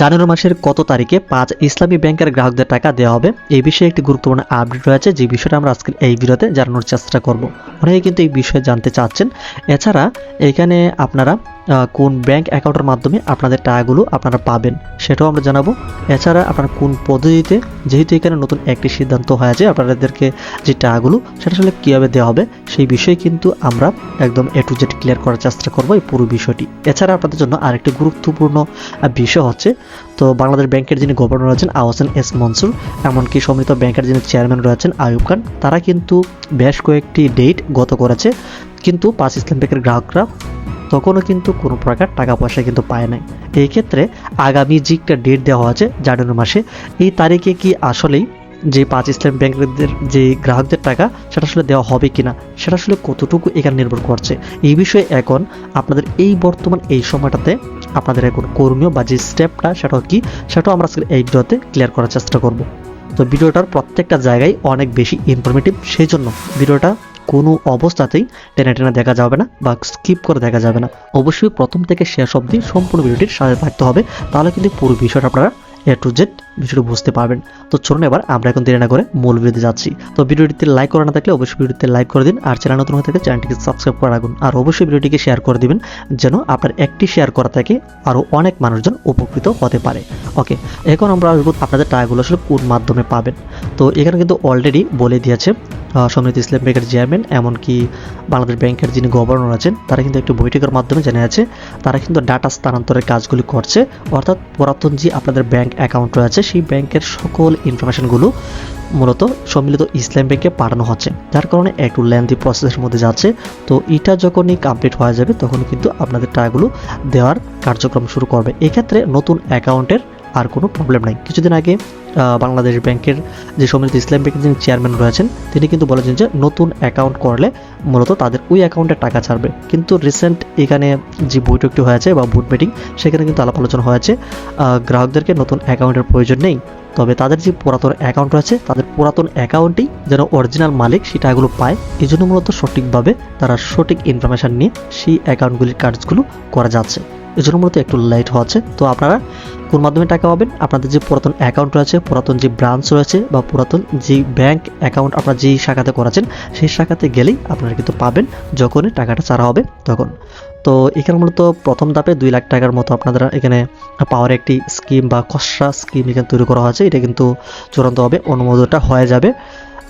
জানুয়ারি মাসের কত তারিখে পাঁচ ইসলামী ব্যাংকের গ্রাহকদের টাকা দেওয়া হবে? এই বিষয়ে একটি গুরুত্বপূর্ণ আপডেট রয়েছে, যে বিষয়টা আমরা আজকের এই ভিডিওতে জানানোর চেষ্টা করব। অনেকে কিন্তু এই বিষয়ে জানতে চাচ্ছেন। এছাড়া এখানে আপনারা কোন ব্যাংক অ্যাকাউন্টের মাধ্যমে আপনাদের টাকাগুলো আপনারা পাবেন, সেটাও আমরা জানাব। এছাড়া আপনারা কোন পদ্ধতিতে, যেহেতু এখানে নতুন একটি সিদ্ধান্ত হয়েছে আপনাদেরকে যে টাকাগুলো, সেটা আসলে কীভাবে দেওয়া হবে, সেই বিষয়ে কিন্তু আমরা একদম এ টু জেড ক্লিয়ার করার চেষ্টা করব এই পুরো বিষয়টি। এছাড়া আপনাদের জন্য আরেকটি গুরুত্বপূর্ণ বিষয় হচ্ছে, তো বাংলাদেশ ব্যাংকের যিনি গভর্নর রয়েছেন, আহসান এস মনসুর, এমনকি সমৃত ব্যাংকের যিনি চেয়ারম্যান রয়েছেন, আয়ুব খান, তারা কিন্তু বেশ কয়েকটি ডেট গত করেছে। কিন্তু পাঁচ ইসলাম ব্যাংকের গ্রাহকরা তখনও কিন্তু কোনো প্রকার টাকা পয়সা কিন্তু পায় নাই। এই ক্ষেত্রে আগামী যে একটা ডেট দেওয়া আছে, জানুয়ারি মাসে, এই তারিখে কি আসলেই যে পাঁচ ইসলাম ব্যাংকদের যে গ্রাহকদের টাকা, সেটা আসলে দেওয়া হবে কিনা, সেটা আসলে কতটুকু এখানে নির্ভর করছে? এই বিষয়ে এখন আপনাদের এই বর্তমান এই সময়টাতে আপনাদের এখন করণীয় বা যে স্টেপটা সেটা কি, সেটাও আমরা আজকে এই ভিডিওতে ক্লিয়ার করার চেষ্টা করব। তো ভিডিওটার প্রত্যেকটা জায়গায় অনেক বেশি ইনফরমেটিভ সেই জন্য ভিডিওটা কোনো অবস্থাতেই টেনে টেনে দেখা যাবে না বা স্কিপ করে দেখা যাবে না। অবশ্যই প্রথম থেকে শেষ অবধি সম্পূর্ণ ভিডিওটির সাথে থাকতে হবে, তাহলে কিন্তু পুরো বিষয়টা আপনারা এ টু জেড বিষয়টি বুঝতে পারবেন। তো চলুন এবার আমরা এখন দেরি না করে মূল ভিডিওতে যাচ্ছি। তো ভিডিওটিতে লাইক করা না থাকলে অবশ্যই ভিডিওতে লাইক করে দিন আর চ্যানেল নতুন হয়ে থাকলে চ্যানেলটিকে সাবস্ক্রাইব করে রাখুন। আর অবশ্যই ভিডিওটিকে শেয়ার করে দিবেন যেন আপনার একটি শেয়ার করা থেকে আরও অনেক মানুষজন উপকৃত হতে পারে। ওকে এখন আমরা আসব আপনাদের টাকাগুলো আসলে কোন মাধ্যমে পাবেন। তো এখানে কিন্তু অলরেডি বলে দিয়েছে সমৃদ্ধ ইসলাম ব্যাংকের চেয়ারম্যান এমনকি বাংলাদেশ ব্যাংকের যিনি গভর্নর আছেন, তারা কিন্তু একটু বৈঠকের মাধ্যমে জেনে আছে, তারা কিন্তু ডাটা স্থানান্তরের কাজগুলি করছে। অর্থাৎ পুরাতন যে আপনাদের ব্যাংক অ্যাকাউন্ট রয়েছে, সেই ব্যাংকের সকল ইনফরমেশনগুলো মূলত সম্মিলিত ইসলাম ব্যাংকে পাঠানো হচ্ছে। যার কারণে একটু লেন্দি প্রসেসের মধ্যে যাচ্ছে। তো এটা যখনই কমপ্লিট হয়ে যাবে, তখন কিন্তু আপনাদের টাকাগুলো দেওয়ার কার্যক্রম শুরু করবে। এক্ষেত্রে নতুন অ্যাকাউন্টের আর কোনো প্রবলেম নাই। কিছুদিন আগে বাংলাদেশ ব্যাংকের যে সম্মিলিত ইসলাম ব্যাংকের যিনি চেয়ারম্যান রয়েছেন, তিনি কিন্তু বলেছেন যে নতুন অ্যাকাউন্ট করলে মূলত তাদের ওই অ্যাকাউন্টে টাকা ছাড়বে। কিন্তু রিসেন্ট এখানে যে বৈঠকটি হয়েছে বা বুট মিটিং সেখানে কিন্তু আলাপ আলোচনা হয়েছে। গ্রাহকদেরকে নতুন অ্যাকাউন্টের প্রয়োজন নেই। তবে তাদের যে পুরাতন অ্যাকাউন্ট রয়েছে, তাদের পুরাতন অ্যাকাউন্টেই যেন অরিজিনাল মালিক সেই টাকাগুলো পায় এই জন্য মূলত সঠিকভাবে তারা সঠিক ইনফরমেশন নিয়ে সেই অ্যাকাউন্টগুলির কাজগুলো করা যাচ্ছে। জন্য মূলত একটু লেট হচ্ছে তো আপনারা কোন মাধ্যমে টাকা পাবেন? আপনাদের যে পুরাতন অ্যাকাউন্ট রয়েছে, পুরাতন যে ব্রাঞ্চ রয়েছে বা পুরাতন যে ব্যাংক অ্যাকাউন্ট আপনারা যেই শাখাতে করেছেন সেই শাখাতে গেলেই আপনারা কিন্তু পাবেন যখনই টাকাটা ছাড়া হবে তখন। তো এখানে মূলত প্রথম ধাপে দুই লাখ টাকার মতো আপনাদের এখানে পাওয়ার একটি স্কিম বা খসড়া স্কিম এখানে তৈরি করা হয়েছে। এটা কিন্তু চূড়ান্তভাবে অনুমোদনটা হয়ে যাবে।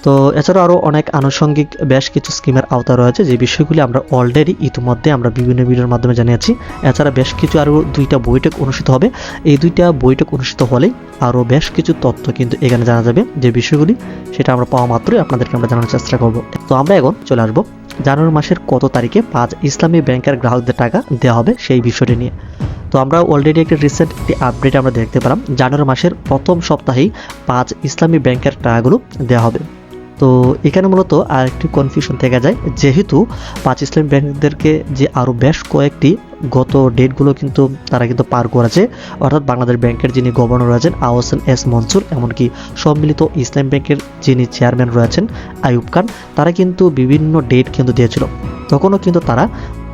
তো এছাড়াও আরও অনেক আনুষঙ্গিক বেশ কিছু স্কিমের আওতা রয়েছে, যে বিষয়গুলি আমরা অলরেডি ইতিমধ্যে আমরা বিভিন্ন ভিডিওর মাধ্যমে জানিয়েছি এছাড়া বেশ কিছু আরও দুইটা বৈঠক অনুষ্ঠিত হবে। এই দুইটা বৈঠক অনুষ্ঠিত হলেই আরও বেশ কিছু তথ্য কিন্তু এখানে জানা যাবে, যে বিষয়গুলি সেটা আমরা পাওয়া মাত্রই আপনাদেরকে আমরা জানানোর চেষ্টা করব। তো আমরা এখন চলে আসব। জানুয়ারি মাসের কত তারিখে পাঁচ ইসলামী ব্যাংকের গ্রাহকদের টাকা দেওয়া হবে সেই বিষয়টি নিয়ে। তো আমরা অলরেডি একটি রিসেন্ট একটি আপডেট আমরা দেখতে পেলাম। জানুয়ারি মাসের প্রথম সপ্তাহেই পাঁচ ইসলামী ব্যাংকের টাকাগুলো দেওয়া হবে। তো এখানে মূলত আর একটি কনফিউশন থেকে যায়। যেহেতু পাঁচ ইসলাম ব্যাংকদেরকে যে আরও বেশ কয়েকটি গত ডেটগুলো কিন্তু তারা কিন্তু পার করেছে, অর্থাৎ বাংলাদেশ ব্যাংকের যিনি গভর্নর রয়েছেন আওয়াসেন এস মনসুর, এমনকি সম্মিলিত ইসলাম ব্যাংকের যিনি চেয়ারম্যান রয়েছেন আইয়ুব খান, তারা কিন্তু বিভিন্ন ডেট কিন্তু দিয়েছিল। তখনও কিন্তু তারা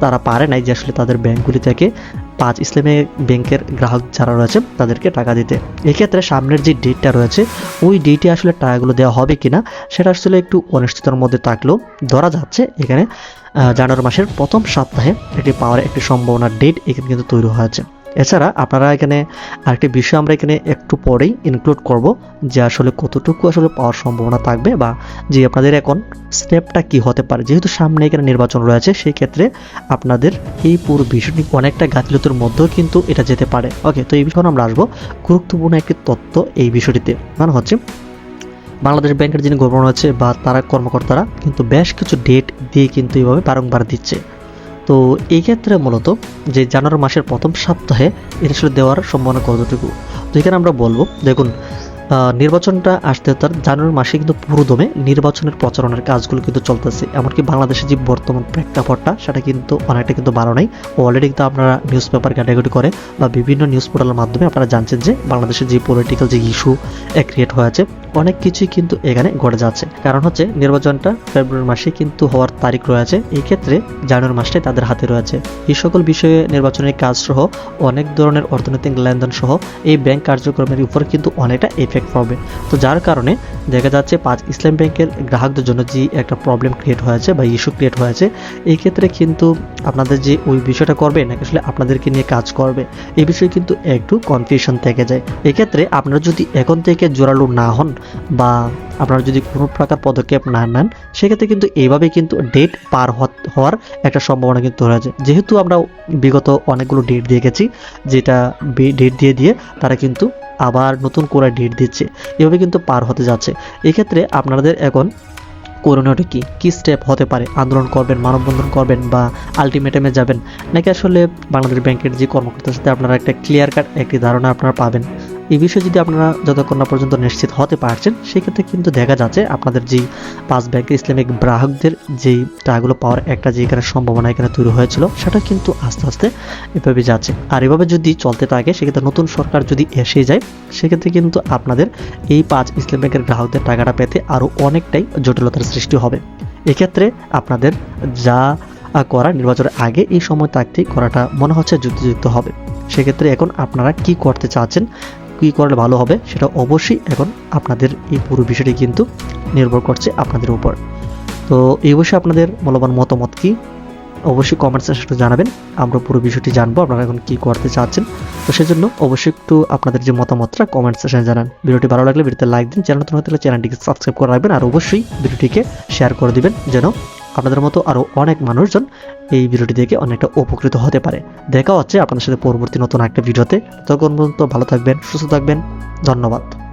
তারা পারে নাই যে আসলে তাদের ব্যাংকগুলি থেকে পাঁচ ইসলামী ব্যাংকের গ্রাহক যারা রয়েছে, তাদেরকে টাকা দিতে। এক্ষেত্রে সামনের যে ডেটটা রয়েছে, ওই ডেটে আসলে টাকাগুলো দেওয়া হবে কিনা, সেটা আসলে একটু অনিশ্চিততার মধ্যে থাকলেও ধরা যাচ্ছে। এখানে জানুয়ারি মাসের প্রথম সপ্তাহে এটি পাওয়ার একটি সম্ভাবনার ডেট এখানে কিন্তু তৈরি হয়েছে। এছাড়া আপনারা এখানে আরেকটি বিষয় আমরা এখানে একটু পরেই ইনক্লুড করব যে আসলে কতটুকু আসলে পাওয়ার সম্ভাবনা থাকবে বা যে আপনাদের এখন স্টেপটা কি হতে পারে। যেহেতু সামনে এখানে নির্বাচন রয়েছে সেই ক্ষেত্রে আপনাদের এই পুরো বিষয়টি অনেকটা গাফিলতির মধ্যেও কিন্তু এটা যেতে পারে। ওকে তো এই বিষয়ে আমরা আসব। গুরুত্বপূর্ণ একটি তথ্য এই বিষয়টিতে। মানে হচ্ছে, বাংলাদেশ ব্যাংকের যিনি গভর্নর আছে বা তারা কর্মকর্তারা কিন্তু বেশ কিছু ডেট দিয়ে কিন্তু এইভাবে বারংবার দিচ্ছে। তো এই ক্ষেত্রে মূলত যে জানুয়ারি মাসের প্রথম সপ্তাহে এটা আসলে দেওয়ার সম্ভাবনা কতটুকু? তো এখানে আমরা বলব, দেখুন নির্বাচনটা আসতে তার জানুয়ারি মাসে কিন্তু পুরোদমে নির্বাচনের প্রচারণার কাজগুলো কিন্তু চলতেছে। এমনকি বাংলাদেশের যে বর্তমান প্রেক্ষাপটটা, সেটা কিন্তু অনেকটা কিন্তু ভালো নাই। অলরেডি কিন্তু আপনারা নিউজ পেপার ক্যাটাগরি করে বা বিভিন্ন নিউজ পোর্টালের মাধ্যমে আপনারা জানছেন যে বাংলাদেশের যে পলিটিক্যাল যে ইস্যু ক্রিয়েট হয়েছে, অনেক কিছুই কিন্তু এখানে ঘটে যাচ্ছে। কারণ হচ্ছে নির্বাচনটা ফেব্রুয়ারি মাসে কিন্তু হওয়ার তারিখ রয়েছে। এই ক্ষেত্রে জানুয়ারি মাসটাই তাদের হাতে রয়েছে। এই সকল বিষয়ে নির্বাচনের কাজ সহ অনেক ধরনের অর্থনৈতিক লেনদেন সহ এই ব্যাংক কার্যক্রমের উপর কিন্তু অনেকটা এফেক্ট পড়বে তো যার কারণে দেখা যাচ্ছে পাঁচ ইসলাম ব্যাংকের গ্রাহকদের জন্য যে একটা প্রবলেম ক্রিয়েট হয়েছে বা ইস্যু ক্রিয়েট হয়েছে, এই ক্ষেত্রে কিন্তু আপনাদের যে ওই বিষয়টা করবে নাকি আসলে আপনাদেরকে নিয়ে কাজ করবে, এই বিষয়ে কিন্তু একটু কনফিউশন থেকে যায়। এক্ষেত্রে আপনারা যদি এখন থেকে জোরালো না হন বা আপনারা যদি কোনো প্রকার পদক্ষেপ না নেন, সেক্ষেত্রে কিন্তু এইভাবে কিন্তু ডেট পার হওয়া- হওয়ার একটা সম্ভাবনা কিন্তু রয়েছে। যেহেতু আমরা বিগত অনেকগুলো ডেট দিয়ে গেছি যেটা ডেট দিয়ে দিয়ে তারা কিন্তু আবার নতুন করে ডেট দিচ্ছে। এভাবে কিন্তু পার হতে যাচ্ছে। এক্ষেত্রে আপনাদের এখন করণীয়টা কী? কী স্টেপ হতে পারে? আন্দোলন করবেন, মানববন্ধন করবেন বা আলটিমেটামে যাবেন? নাকি আসলে বাংলাদেশ ব্যাংকের যে কর্মকর্তার সাথে আপনারা একটা ক্লিয়ার কাট একটি ধারণা আপনারা পাবেন? এই বিষয়ে যদি আপনারা যতক্ষণ না পর্যন্ত নিশ্চিত হতে পারছেন, সেক্ষেত্রে কিন্তু দেখা যাচ্ছে আপনাদের যেই পাঁচ ব্যাংকের ইসলামিক গ্রাহকদের যেই টাকাগুলো পাওয়ার একটা যে এখানে সম্ভাবনা এখানে তৈরি হয়েছিল, সেটা কিন্তু আস্তে আস্তে এভাবে যাচ্ছে। আর এভাবে যদি চলতে থাকে, সেক্ষেত্রে নতুন সরকার যদি এসে যায়, সেক্ষেত্রে কিন্তু আপনাদের এই পাঁচ ইসলাম ব্যাংকের গ্রাহকদের টাকাটা পেতে আরও অনেকটাই জটিলতার সৃষ্টি হবে। এক্ষেত্রে আপনাদের যা করা নির্বাচনের আগে এই সময় থাকতেই করাটা মনে হচ্ছে যুক্তিযুক্ত হবে। সেক্ষেত্রে এখন আপনারা কি করতে চাচ্ছেন কী করলে ভালো হবে সেটা অবশ্যই এখন আপনাদের এই পুরো বিষয়টি কিন্তু নির্ভর করছে আপনাদের উপর। তো এই বিষয়ে আপনাদের মূল্যবান মতামত কি? অবশ্যই কমেন্ট সেকশনে জানাবেন। আমরা পুরো বিষয়টি জানব, আপনারা এখন কী করতে চাচ্ছেন। তো সেজন্য অবশ্যই একটু আপনাদের যে মতামতটা কমেন্ট সেকশনে জানান। ভিডিওটি ভালো লাগলে ভিডিওতে লাইক দিন, চ্যানেল নতুন হতে চ্যানেলটিকে সাবস্ক্রাইব করে রাখবেন। আর অবশ্যই ভিডিওটিকে শেয়ার করে দিবেন, যেন আপনাদের মতো আরও অনেক মানুষজন এই ভিডিওটি দেখে অনেকটা উপকৃত হতে পারে। দেখা হচ্ছে আপনাদের সাথে পরবর্তী নতুন একটা ভিডিওতে। ততক্ষণ পর্যন্ত ভালো থাকবেন, সুস্থ থাকবেন। ধন্যবাদ।